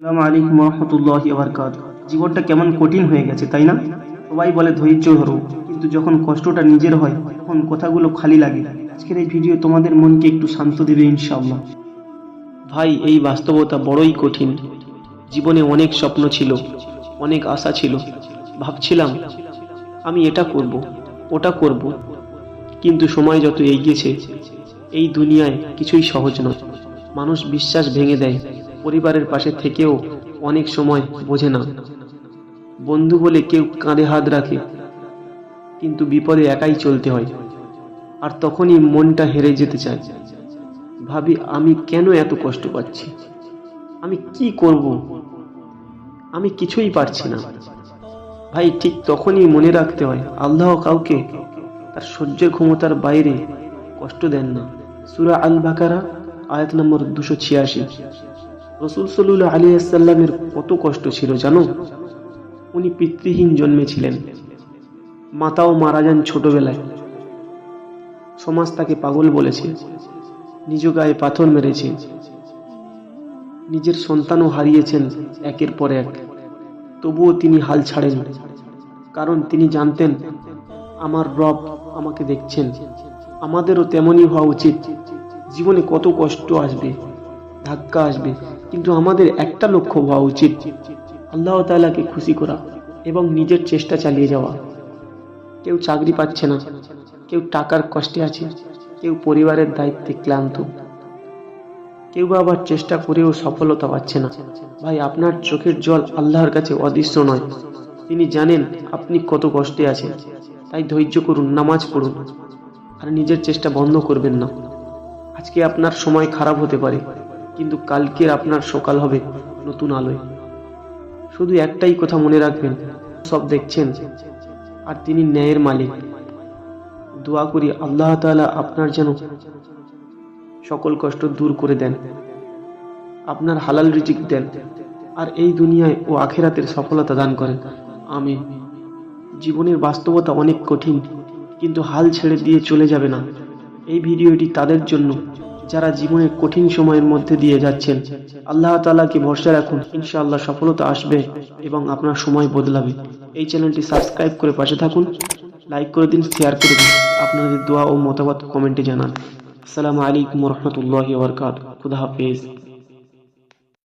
আসসালামু আলাইকুম রহমতুল্লাহ আবরকাত জীবনটা কেমন কঠিন হয়ে গেছে, তাই না? সবাই বলে ধৈর্য ধরো, কিন্তু যখন কষ্টটা নিজের হয়, তখন কথাগুলো খালি লাগে। আজকের এই ভিডিও তোমাদের মনকে একটু শান্ত দেবে, ইনশাআল্লাহ। ভাই, এই বাস্তবতা বড়ই কঠিন। জীবনে অনেক স্বপ্ন ছিল, অনেক আশা ছিল। ভাবছিলাম, আমি এটা করব, ওটা করব। কিন্তু সময় যত এগিয়েছে, এই দুনিয়ায় কিছুই সহজ নয়। মানুষ বিশ্বাস ভেঙে দেয় পরিবারের পাশে থেকেও অনেক সময় বোঝে না। বন্ধু বলে কেউ কাঁধে হাত রাখে, কিন্তু বিপদে একাই চলতে হয়, আর তখনই মনটা হেরে যেতে চায়। ভাবি, আমি কেন এত কষ্ট পাচ্ছি? আমি কি করব? আমি কিছুই পারছি না। ভাই, ঠিক তখনই মনে রাখতে হয়, আল্লাহ কাউকে তার সহ্যের ক্ষমতার বাইরে কষ্ট দেন না। সুরা আল বাকারা আয়াত নম্বর দুশো ছিয়াশি। রসুল সাল্লু আলী আসাল্লামের কত কষ্ট ছিল জানো? উনি পিতৃহীন জন্মেছিলেন। মাতাও মারা যান ছোটবেলায়। সমাজ তাকে পাগল বলেছে। নিজ গায়ে পাথর মেরেছে। নিজের সন্তানও হারিয়েছেন একের পর এক। তবুও তিনি হাল ছাড়েন। কারণ তিনি জানতেন, আমার রব আমাকে দেখছেন। আমাদেরও তেমনই হওয়া উচিত। জীবনে কত কষ্ট আসবে। ধাক্কা আসবে। কিন্তু আমাদের একটা লক্ষ্য হওয়া উচিত। আল্লাহ তাআলাকে খুশি করা এবং নিজের চেষ্টা চালিয়ে যাওয়া। কেউ চাকরি পাচ্ছে না, কেউ টাকার কষ্টে আছে, কেউ পরিবারের দায়িত্বে ক্লান্ত। কেউ বা আবার চেষ্টা করেও সফলতা পাচ্ছে না। ভাই, আপনার চোখের জল আল্লাহর কাছে অদৃশ্য নয়। তিনি জানেন আপনি কত কষ্টে আছেন। তাই ধৈর্য করুন, নামাজ পড়ুন। আর নিজের চেষ্টা বন্ধ করবেন না। আজকে আপনার সময় খারাপ হতে পারে। কিন্তু কালকের আপনার সকাল হবে নতুন আলোয়। শুধু একটাই কথা মনে রাখবেন, সব দেখছেন, আর তিনি ন্যায়ের মালিক। দোয়া করি আল্লাহ তাআলা আপনার যেন সকল কষ্ট দূর করে দেন, আপনার হালাল রিজিক দেন, আর এই দুনিয়ায় ও আখেরাতের সফলতা দান করেন। আমি জীবনের বাস্তবতা অনেক কঠিন, কিন্তু হাল ছেড়ে দিয়ে চলে যাবে না। এই ভিডিওটি তাদের জন্য যারা জীবনের কঠিন সময়ের মধ্যে দিয়ে যাচ্ছেন, আল্লাহ তালাকে ভরসা রাখুন, ইনশাআল্লাহ সফলতা আসবে এবং আপনার সময় বদলাবে। এই চ্যানেলটি সাবস্ক্রাইব করে পাশে থাকুন, লাইক করে দিন, শেয়ার করে দিন, আপনাদের দোয়া ও মতামত কমেন্টে জানান। আসসালামু আলাইকুম রহমতুল্লাহ বরকাত খুদা হাফেজ।